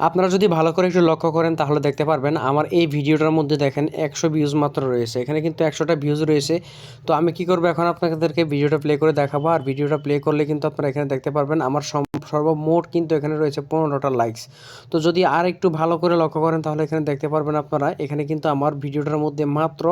আপনারা যদি ভালো করে একটু লক্ষ্য করেন, তাহলে দেখতে পারবেন আমার এই ভিডিওটার মধ্যে দেখেন একশো ভিউজ মাত্র রয়েছে। এখানে কিন্তু একশোটা ভিউজ রয়েছে। তো আমি কি করব এখন আপনাদেরকে ভিডিওটা প্লে করে দেখাবো। আর ভিডিওটা প্লে করলে কিন্তু আপনারা এখানে দেখতে পারবেন আমার সর্বমোট কিন্তু এখানে রয়েছে পনেরোটা লাইকস তো যদি আর একটু ভালো করে লক্ষ্য করেন, তাহলে এখানে দেখতে পারবেন আপনারা, এখানে কিন্তু আমার ভিডিওটার মধ্যে মাত্র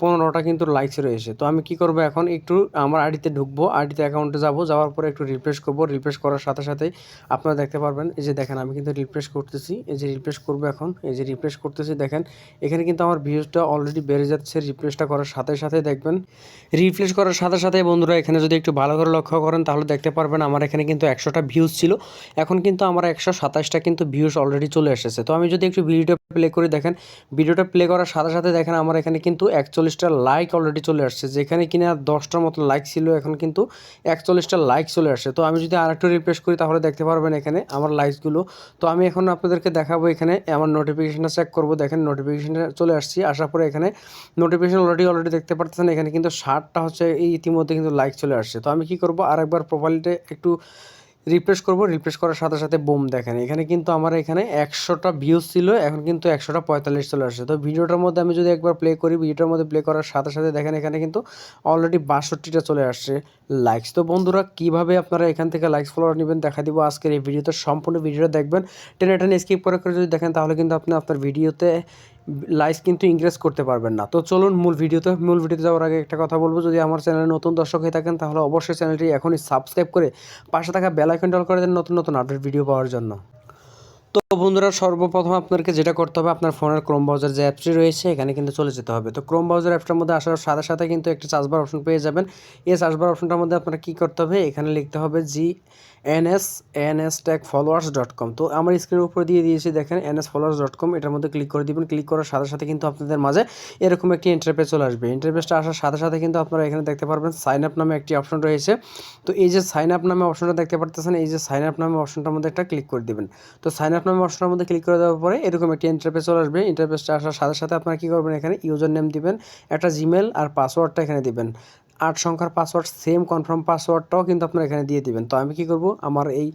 পনেরোটা কিন্তু লাইকস রয়েছে। তো আমি কি করব এখন? একটু আমার আইডিতে ঢুকবো, আইডিতে অ্যাকাউন্টে যাব, যাওয়ার পরে একটু রিফ্রেশ করব। রিফ্রেশ করার সাথে সাথে আপনারা দেখতে পারবেন, এই যে দেখেন আমি কিন্তু রিফ্রেশ করতেছি, এই যে রিফ্রেশ করব এখন, এই যে রিফ্রেশ করতেছি, দেখেন, এখানে কিন্তু আমার ভিউজটা অলরেডি বেড়ে যাচ্ছে। রিফ্রেশটা করার সাথে সাথে দেখবেন রিফ্রেশ করার সাথে সাথে বন্ধুরা এখানে যদি একটু ভালো করে লক্ষ্য করেন, তাহলে দেখতে পারবেন আমার এখানে কিন্তু একশোটা ভিউজ ছিল। এখন কিন্তু আমার একশো সাতাশটা কিন্তু ভিউজ অলরেডি চলে এসেছে। তো আমি যদি একটু ভিডিওটা প্লে করে, দেখেন ভিডিওটা প্লে করার সাথে সাথে দেখেন আমার এখানে কিন্তু একচল্লিশটা লাইক অলরেডি চলে আসছে। যেখানে কিনা দশটার মতো লাইক ছিল, এখন কিন্তু একচল্লিশটা লাইক চলে আসছে। তো আমি যদি আর একটু রিফ্রেশ করি, তাহলে দেখতে পারবেন এখানে আমার লাইকসগুলো তো আমি এখন আপনাদেরকে দেখাবো এখানে, আমার নোটিফিকেশনটা চেক করব। দেখেন নোটিফিকেশনটা চলে আসছি। আসার পরে এখানে নোটিফিকেশন অলরেডি অলরেডি দেখতে পারতেছেন, এখানে কিন্তু ষাটটা হচ্ছে ইতিমধ্যে কিন্তু লাইক চলে আসছে। তো আমি কি করব, আরেকবার প্রোফাইলটা একটু রিফ্রেশ করব। রিফ্রেশ করার সাথে সাথে বোম দেখেন। এখানে কিন্তু আমার এখানে একশোটা ভিউজ ছিল, এখন কিন্তু একশোটা পঁয়তাল্লিশ চলে আসছে। তো ভিডিওটার মধ্যে আমি যদি একবার প্লে করি, ভিডিওটার মধ্যে প্লে করার সাথে সাথে দেখেন এখানে কিন্তু অলরেডি বাষট্টিটা চলে আসছে লাইকস তো বন্ধুরা, কীভাবে আপনারা এখান থেকে লাইকস ফলোয়ার নেবেন দেখা দিব আজকের এই ভিডিওতে। সম্পূর্ণ ভিডিওটা দেখবেন। টেনে টেনে স্কিপ করে করে যদি দেখেন, তাহলে কিন্তু আপনি আপনার ভিডিওতে লাইকস কিন্তু ইনক্রিজ করতে পারবেন না। তো চলুন মূল ভিডিওতে মূল ভিডিওতে যাওয়ার আগে একটা কথা বলব। যদি আমার চ্যানেলে নতুন দর্শক হয়ে থাকেন, তাহলে অবশ্যই চ্যানেলটি এখনই সাবস্ক্রাইব করে পাশে থাকা বেল আইকন করে দেন নতুন নতুন আপডেট ভিডিও পাওয়ার জন্য। তো বন্ধুরা, সর্বপ্রথম আপনাকে যেটা করতে হবে, আপনার ফোনের ক্রোম ব্রাউজার যে অ্যাপটি রয়েছে, এখানে কিন্তু চলে যেতে হবে। তো ক্রোম ব্রাউজার অ্যাপটার মধ্যে আসার সাথে সাথে কিন্তু একটি সার্চবার অপশন পেয়ে যাবেন। এই সার্চবার অপশনটার মধ্যে আপনারা কী করতে হবে? এখানে লিখতে হবে G NS NS tag followers dot com তো আমার স্ক্রিনের উপরে দিয়ে দিয়েছি, দেখেন এনএস ফলোয়ার্স ডট কম এটার মধ্যে ক্লিক করে দিবেন। ক্লিক করার সাথে সাথে কিন্তু আপনাদের মাঝে এরকম একটি ইন্টারপেজ চলে আসবে। ইন্টারপেজটা আসার সাথে সাথে কিন্তু আপনারা এখানে দেখতে পারবেন সাইন আপ নামে একটি অপশন রয়েছে। তো এই যে সাইন আপ নামে অপশনটা দেখতে পারতেছেন, এই যে সাইন আপ নামে অপশনটার মধ্যে একটা ক্লিক করে দিবেন। তো সাইন আপ নামে অপশনের মধ্যে ক্লিক করে দেওয়ার পরে এরকম একটি ইন্টারপেজ চলে আসবে। ইন্টারপেজটা আসার সাথে সাথে আপনারা কী করবেন এখানে ইউজার নেম দিবেন, একটা জিমেল আর পাসওয়ার্ডটা এখানে দিবেন। আট সংখ্যার পাসওয়ার্ড সেম কনফার্ম পাসওয়ার্ডটাও কিন্তু আপনারা এখানে দিয়ে দিবেন। তো আমি কি করব? আমার এই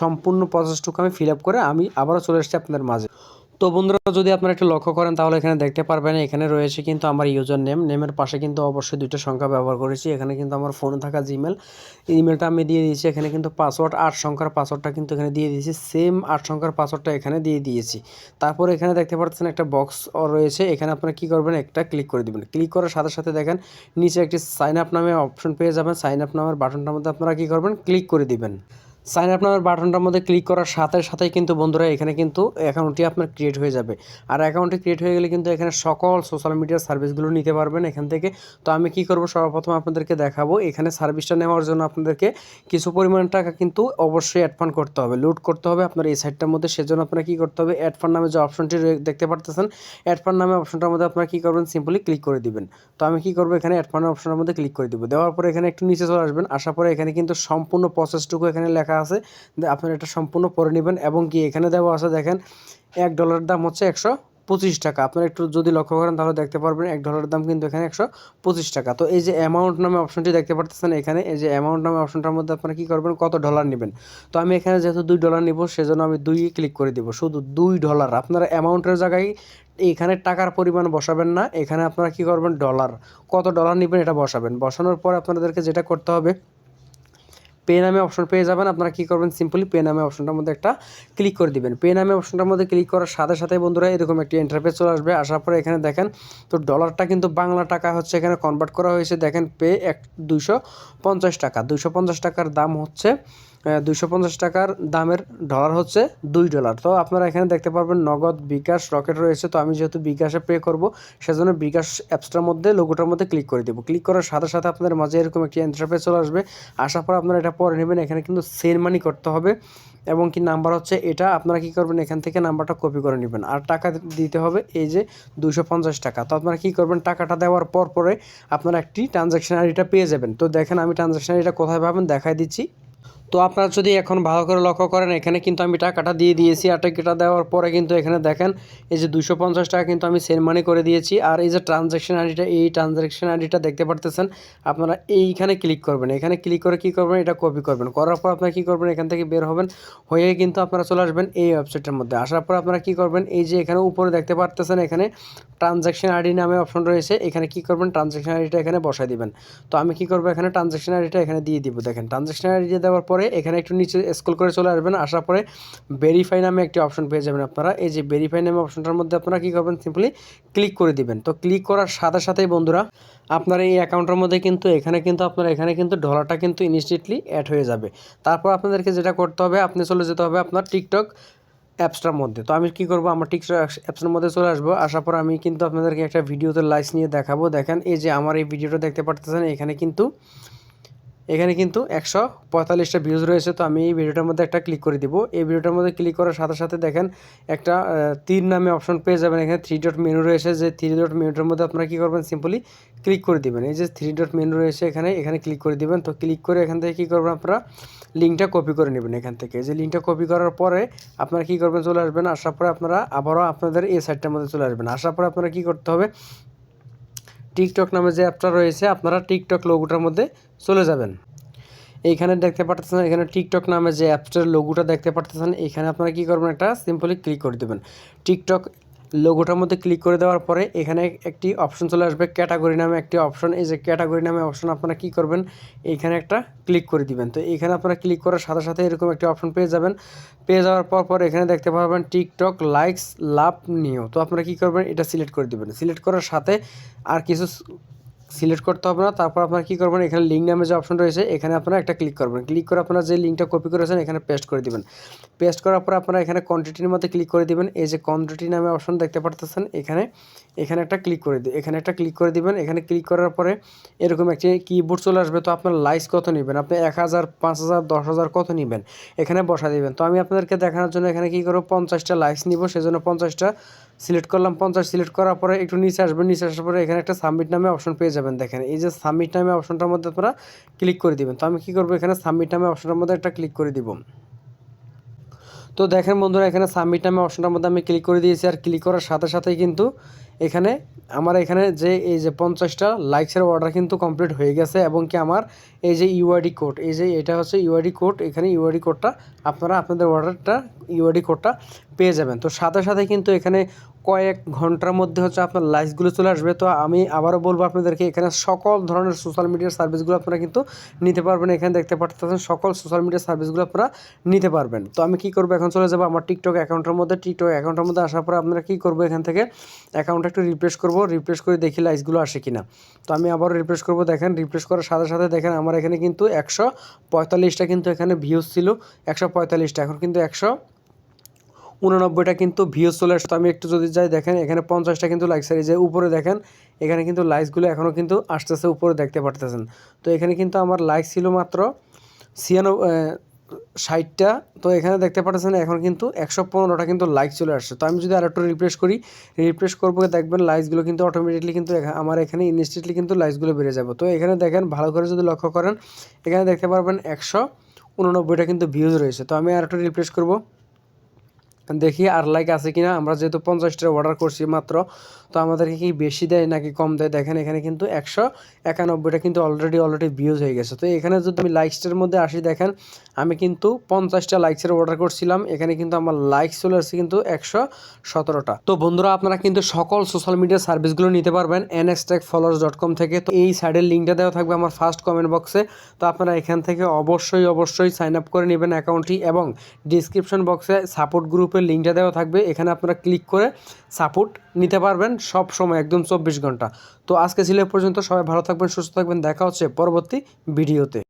সম্পূর্ণ প্রসেসটুকু আমি ফিল আপ করে আমি আবারও চলে এসেছি আপনাদের মাঝে। তো বন্ধুরা, যদি আপনারা একটু লক্ষ্য করেন, তাহলে এখানে দেখতে পারবেন, এখানে রয়েছে কিন্তু আমার ইউজার নেম নেমের পাশে কিন্তু অবশ্যই দুইটা সংখ্যা ব্যবহার করেছি। এখানে কিন্তু আমার ফোনে থাকা জিমেল ইমেলটা আমি দিয়ে দিয়েছি। এখানে কিন্তু পাসওয়ার্ড আট সংখ্যার পাসওয়ার্ডটা কিন্তু এখানে দিয়ে দিয়েছি। সেম আট সংখ্যার পাসওয়ার্ডটা এখানে দিয়ে দিয়েছি। তারপর এখানে দেখতে পাচ্ছেন একটা বক্স রয়েছে। এখানে আপনারা কী করবেন? একটা ক্লিক করে দিবেন। ক্লিক করার সাথে সাথে দেখেন, নিচে একটি সাইন আপ নামে অপশন পেয়ে যাবেন। সাইন আপ নামের বাটনটার মধ্যে আপনারা কী করবেন? ক্লিক করে দিবেন। সাইন আপ নামের বাটনটার মধ্যে ক্লিক করার সাথে সাথেই কিন্তু বন্ধুরা এখানে কিন্তু অ্যাকাউন্টটি আপনার ক্রিয়েট হয়ে যাবে। আর অ্যাকাউন্টটি ক্রিয়েট হয়ে গেলে কিন্তু এখানে সকল সোশ্যাল মিডিয়ার সার্ভিসগুলো নিতে পারবেন এখান থেকে। তো আমি কি করব? সর্বপ্রথম আপনাদেরকে দেখাবো। এখানে সার্ভিসটা নেওয়ার জন্য আপনাদেরকে কিছু পরিমাণ টাকা কিন্তু অবশ্যই অ্যাডফান্ড করতে হবে। লুট করতে হবে আপনার এই সাইটটার মধ্যে। সেজন্য আপনারা কী করতে হবে? অ্যাড ফান্ড নামে যে অপশনটি দেখতে পারতেছেন অ্যাড ফান্ড নামে অপশনটার মধ্যে আপনারা কী করবেন? সিম্পলি ক্লিক করে দিবেন। তো আমি কি করব? এখানে অ্যাড ফান্ড অপশনের মধ্যে ক্লিক করে দিব। দেওয়ার পরে এখানে একটু নিচে চলে আসবেন। আসার পরে এখানে কিন্তু সম্পূর্ণ প্রসেসটুকু এখানে লেখা আছে আপনারা এটা সম্পূর্ণ পড়ে নেবেন এবং কি এখানে দেওয়া আছে দেখেন, এক ডলারের দাম হচ্ছে একশো পঁচিশ টাকা। আপনারা একটু যদি লক্ষ্য করেন তাহলে দেখতে পারবেন এক ডলারের দাম কিন্তু এখানে একশো পঁচিশ টাকা। তো এই যে অ্যামাউন্ট নামে অপশনটি দেখতে পারতেছেন এখানে, এই যে অ্যামাউন্ট নামে অপশনটার মধ্যে আপনারা কী করবেন, কত ডলার নেবেন? তো আমি এখানে যেহেতু দুই ডলার নিব, সেজন্য আমি দুই ক্লিক করে দিব। শুধু দুই ডলার আপনারা অ্যামাউন্টের জায়গায় এখানে টাকার পরিমাণ বসাবেন না, এখানে আপনারা কি করবেন ডলার কত ডলার নেবেন এটা বসাবেন। বসানোর পর আপনাদেরকে যেটা করতে হবে পে নামে অপশন পেয়ে যাবেন। আপনারা কী করবেন? সিম্পলি পে নামে অপশনটার মধ্যে একটা ক্লিক করে দিবেন। পে নামে অপশনটার মধ্যে ক্লিক করার সাথে সাথে বন্ধুরা এরকম একটি ইন্টারফেস চলে আসবে। আসার পরে এখানে দেখেন, তো ডলারটা কিন্তু বাংলা টাকা হচ্ছে এখানে কনভার্ট করা হয়েছে। দেখেন, পে এক দুইশো পঞ্চাশ টাকা। দুইশো পঞ্চাশ টাকার দাম হচ্ছে দুইশো পঞ্চাশ টাকার দামের ডলার হচ্ছে দুই ডলার তো আপনারা এখানে দেখতে পারবেন নগদ বিকাশ রকেট রয়েছে। তো আমি যেহেতু বিকাশে পে করব, সেজন্য বিকাশ অ্যাপসটার মধ্যে লোগোটার মধ্যে ক্লিক করে দেবো। ক্লিক করার সাথে সাথে আপনাদের মাঝে এরকম একটি ইন্টারফেস চলে আসবে। আসার পর আপনারা এটা পরে নেবেন। এখানে কিন্তু সেন্ড মানি করতে হবে এবং কি নাম্বার হচ্ছে এটা। আপনারা কি করবেন? এখান থেকে নাম্বারটা কপি করে নেবেন। আর টাকা দিতে হবে এই যে দুশো পঞ্চাশ টাকা। তো আপনারা কি করবেন? টাকাটা দেওয়ার পর পরে আপনারা একটি ট্রানজ্যাকশন আইডিটা পেয়ে যাবেন। তো দেখেন আমি ট্রানজ্যাকশন আইডিটা কোথায় পাবেন? দেখাই দিচ্ছি। তো আপনারা যদি এখন ভালো করে লক্ষ্য করেন, এখানে কিন্তু আমি টাকাটা দিয়ে দিয়েছি, আর টাকাটা দেওয়ার পরে কিন্তু এখানে দেখেন, এই যে দুশো পঞ্চাশ টাকা কিন্তু আমি সেন্ড মানি করে দিয়েছি। আর এই যে ট্রানজ্যাকশন আইডিটা এই ট্রানজ্যাকশন আইডিটা দেখতে পারতেছেন, আপনারা এইখানে ক্লিক করবেন। এখানে ক্লিক করে কী করবেন? এটা কপি করবেন। করার পর আপনারা কী করবেন? এখান থেকে বের হবেন, হয়ে কিন্তু আপনারা চলে আসবেন এই ওয়েবসাইটের মধ্যে। আসার পর আপনারা কী করবেন? এই যে এখানে উপরে দেখতে পারতেছেন, এখানে ট্রানজ্যাকশন আইডি নামে অপশন রয়েছে। এখানে কী করবেন? ট্রানজ্যাকশন আইডিটা এখানে বসাই দিবেন। তো আমি কী করব? এখানে ট্রানজ্যাকশন আইডিটা এখানে দিয়ে দিব। দেখেন ট্রানজ্যাকশন আইডি দেওয়ার পরে এখানে একটু নিচে স্কুল করে চলে আসবেন। আসার পরে ভেরিফাই নামে একটি অপশন পেয়ে যাবেন আপনারা। এই যে ভেরিফাই নামে অপশনটার মধ্যে আপনারা কী করবেন? সিম্পলি ক্লিক করে দিবেন। তো ক্লিক করার সাথে সাথেই বন্ধুরা, আপনার এই অ্যাকাউন্টের মধ্যে কিন্তু এখানে কিন্তু আপনার এখানে কিন্তু ডলারটা কিন্তু ইনস্ট্যান্টলি অ্যাড হয়ে যাবে। তারপর আপনাদেরকে যেটা করতে হবে, আপনি চলে যেতে হবে আপনার টিকটক অ্যাপসটার মধ্যে। তো আমি কী করব? আমার টিকটক অ্যাপসের মধ্যে চলে আসব। আসার পর আমি কিন্তু আপনাদেরকে একটা ভিডিওতে লাইস নিয়ে দেখাবো। দেখেন, এই যে আমার এই ভিডিওটা দেখতে পারতেছেন, এখানে কিন্তু এখানে কিন্তু একশো পঁয়তাল্লিশটা ভিউজ রয়েছে, তো আমি এই ভিডিওটার মধ্যে একটা ক্লিক করে দিব। এই ভিডিওটার মধ্যে ক্লিক করার সাথে সাথে দেখেন একটা তীর নামে অপশন পেয়ে যাবেন। এখানে থ্রি ডট মেনু রয়েছে, যে থ্রি ডট মেনুটার মধ্যে আপনারা কী করবেন? সিম্পলি ক্লিক করে দিবেন। এই যে থ্রি ডট মেনু রয়েছে এখানে এখানে ক্লিক করে দিবেন। তো ক্লিক করে এখান থেকে কী করবেন আপনারা? লিঙ্কটা কপি করে নেবেন এখান থেকে। যে লিঙ্কটা কপি করার পরে আপনারা কী করবেন? চলে আসবেন। আসার পরে আপনারা আবারও আপনাদের এই সাইটটার মধ্যে চলে আসবেন। আসার পরে আপনারা কী করতে হবে? টিকটক নামে যে অ্যাপটা রয়েছে, আপনারা টিকটক লোগোটার মধ্যে চলে যাবেন। এইখানে দেখতে পারতেছেন, এখানে টিকটক নামে যে অ্যাপসটার লোগোটা দেখতে পারতেছেন এখানে আপনারা কী করবেন, একটা সিম্পলি ক্লিক করে দেবেন। টিকটক লোগোটার মধ্যে ক্লিক করে দেওয়ার পরে এখানে একটি অপশন চলে আসবে ক্যাটাগরি নামে একটি অপশন এই যে ক্যাটাগরি নামে অপশন আপনারা কী করবেন? এখানে একটা ক্লিক করে দিবেন। তো এখানে আপনারা ক্লিক করার সাথে সাথে এরকম একটি অপশন পেয়ে যাবেন। পেয়ে যাওয়ার পর পর এখানে দেখতে পারবেন টিকটক লাইকস লাভ নিও তো আপনারা কী করবেন? এটা সিলেক্ট করে দিবেন। সিলেক্ট করার সাথে আর কিছু সিলেক্ট করতে হবে না। তারপর আপনারা কী করবেন? এখানে লিঙ্ক নামে যে অপশন রয়েছে, এখানে আপনারা একটা ক্লিক করবেন। ক্লিক করে আপনারা যে লিঙ্কটা কপি করেছেন, এখানে পেস্ট করে দিবেন। পেস্ট করার পর আপনারা এখানে কোয়ান্টিটির মধ্যে ক্লিক করে দিবেন। এই যে কোয়ান্টিটি নামে অপশন দেখতে পারতেছেন, এখানে এখানে একটা ক্লিক করে দিই এখানে একটা ক্লিক করে দিবেন। এখানে ক্লিক করার পরে এরকম একটি কিবোর্ড চলে আসবে। তো আপনার লাইস কত নেবেন? আপনি এক হাজার, পাঁচ হাজার, দশ হাজার কত নেবেন? এখানে বসা দিবেন। তো আমি আপনাদেরকে দেখানোর জন্য এখানে কী করব? পঞ্চাশটা লাইকস নিব। সেজন্য পঞ্চাশটা সিলেক্ট করলাম, পঞ্চাশ সিলেক্ট করার পরে একটু নিচে আসবেন নিচে আসার পরে এখানে একটা সাবমিট নামে অপশন পেয়ে যাবেন, দেখেন। এই যে সাবমিট নামে অপশনটার মধ্যে আপনারা ক্লিক করে দিবেন। তো আমি কী করব এখানে সাবমিট নামে অপশনটার মধ্যে একটা ক্লিক করে দিব। তো দেখেন বন্ধুরা, এখানে সাবমিট নামে অপশনটার মধ্যে আমি ক্লিক করে দিয়েছি। আর ক্লিক করার সাথে সাথেই কিন্তু এখানে আমার এখানে যে, এই যে পঞ্চাশটা লাইকসের অর্ডার কিন্তু কমপ্লিট হয়ে গেছে এবং কি আমার এই যে ইউআইডি কোড এই যে এটা হচ্ছে ইউআইডি কোড এখানে ইউআইডি কোডটা আপনারা আপনাদের অর্ডারটা ইউআইডি কোডটা পেয়ে যাবেন। তো সাথে সাথে কিন্তু এখানে কয়েক ঘণ্টার মধ্যে হচ্ছে আপনার লাইকসগুলো চলে আসবে। তো আমি আবারও বলব আপনাদেরকে, এখানে সকল ধরনের সোশ্যাল মিডিয়ার সার্ভিসগুলো আপনারা কিন্তু নিতে পারবেন। এখানে দেখতে পাচ্ছেন সকল সোশ্যাল মিডিয়ার সার্ভিসগুলো আপনারা নিতে পারবেন। তো আমি কী করব? এখন চলে যাব আমার টিকটক অ্যাকাউন্টের মধ্যে। টিকটক অ্যাকাউন্টের মধ্যে আসার পরে আপনারা কী করব? এখান থেকে অ্যাকাউন্টটা একটু রিফ্রেশ করব। রিফ্রেশ করে দেখি লাইকসগুলো আসে কিনা। তো আমি আবারও রিফ্রেশ করব। দেখেন রিফ্রেশ করার সাথে সাথে দেখেন, আমার এখানে কিন্তু একশো পঁয়তাল্লিশটা কিন্তু এখানে ভিউজ ছিল। একশো পঁয়তাল্লিশটা, এখন কিন্তু একশো উননব্বইটা কিন্তু ভিউজ চলে আসতো আমি একটু যদি যাই, দেখেন এখানে পঞ্চাশটা কিন্তু লাইক এই যে উপরে দেখেন, এখানে কিন্তু লাইকসগুলো এখনও কিন্তু আসতেছে, উপরে দেখতে পারতেছেন। তো এখানে কিন্তু আমার লাইক ছিল মাত্র ছিয়ানব্বই ষাটটা। তো এখানে দেখতে পাচ্ছেন এখন কিন্তু একশো পনেরোটা কিন্তু লাইক চলে আসছে। তো আমি যদি আর একটু রিফ্রেশ করি রিফ্রেশ করব, দেখবেন লাইকসগুলো কিন্তু অটোমেটিকলি কিন্তু আমার এখানে ইনস্ট্যান্টলি কিন্তু লাইকসগুলো বেড়ে যাবে। তো এখানে দেখেন ভালো করে যদি লক্ষ্য করেন, এখানে দেখতে পারবেন একশো উননব্বইটা কিন্তু ভিউজ রয়েছে। তো আমি আর একটু রিফ্রেশ করব। দেখি আর লাইক আছে কিনা। আমরা যেহেতু পঞ্চাশটা অর্ডার করছি মাত্র, তো আমাদেরকে কি বেশি দেয় নাকি কম দেয়? দেখেন, এখানে কিন্তু একশো একানব্বইটা কিন্তু অলরেডি অলরেডি ভিউজ হয়ে গেছে। তো এখানে যদি আমি লাইকসটার মধ্যে আসি, দেখেন, আমি কিন্তু পঞ্চাশটা লাইকসের অর্ডার করছিলাম। এখানে কিন্তু আমার লাইক চলে আসছে কিন্তু একশো সতেরোটা। তো বন্ধুরা, আপনারা কিন্তু সকল সোশ্যাল মিডিয়া সার্ভিসগুলো নিতে পারবেন N NXTech followers dot com থেকে। তো এই সাইডের লিঙ্কটা দেওয়া থাকবে আমার ফার্স্ট কমেন্ট বক্সে তো আপনারা এখান থেকে অবশ্যই অবশ্যই সাইন আপ করে নেবেন অ্যাকাউন্টটি এবং ডিসক্রিপশন বক্সে সাপোর্ট গ্রুপের লিঙ্কটা দেওয়া থাকবে, এখানে আপনারা ক্লিক করে সাপোর্ট নিতে পারবেন সব সময়, একদম চব্বিশ ঘণ্টা। তো আজকে ছিল পর্যন্ত, সবাই ভালো থাকবেন, সুস্থ থাকবেন, দেখা হচ্ছে পরবর্তী ভিডিওতে।